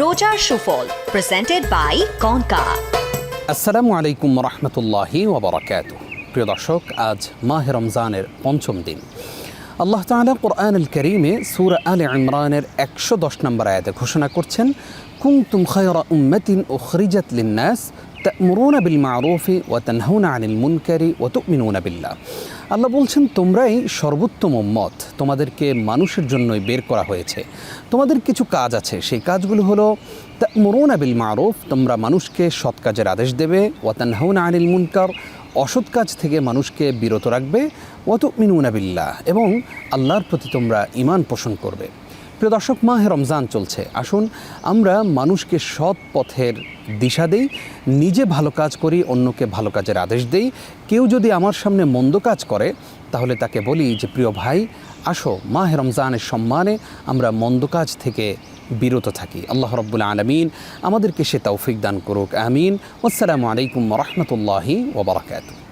রোজার সুফল presented by concha আসসালামু আলাইকুম রহমতুল্লাহি ওবরাকাত প্রিয় দর্শক আজ মাহে রমজানের পঞ্চম দিন আল্লাহ তাআলা কোরআন করিমে সুর আল ইমরানের একশো দশ নম্বর আয়াতে ঘোষণা করছেন, কুনতুম খায়রা উম্মাতিন উখরিজাত লিন্নাস তা'মুরুনা বিল মা'রুফি ওয়া তানহাউনা আনিল মুনকারি ওয়া তু'মিনুনা বিল্লাহ। আল্লাহ বলছেন, তোমরাই সর্বোত্তম মত তোমাদেরকে মানুষের জন্যই বের করা হয়েছে। তোমাদের কিছু কাজ আছে। সেই কাজগুলো হলো মরুন বিল মারুফ। তোমরা মানুষকে সৎ কাজের আদেশ দেবে। ওয়াতানহাউন আনিল মুনকার। অসৎ কাজ থেকে মানুষকে বিরত রাখবে ওয়াত মিনুনাবিল্লাহ এবং আল্লাহর প্রতি তোমরা ইমান পোষণ করবে। প্রিয় দর্শক, মাহে রমজান চলছে। আসুন, আমরা মানুষকে সৎ পথের দিশা দেই, নিজে ভালো কাজ করি, অন্যকে ভালো কাজের আদেশ দেই। কেউ যদি আমার সামনে মন্দ কাজ করে, তাহলে তাকে বলি যে, প্রিয় ভাই আসো, মাহে রমজানের সম্মানে আমরা মন্দ কাজ থেকে বিরত থাকি। আল্লাহ রব্বুল আলমিন আমাদেরকে সে তৌফিক দান করুক, আমিন। আসসালামু আলাইকুম রহমতুল্লাহি ওবরাকাতু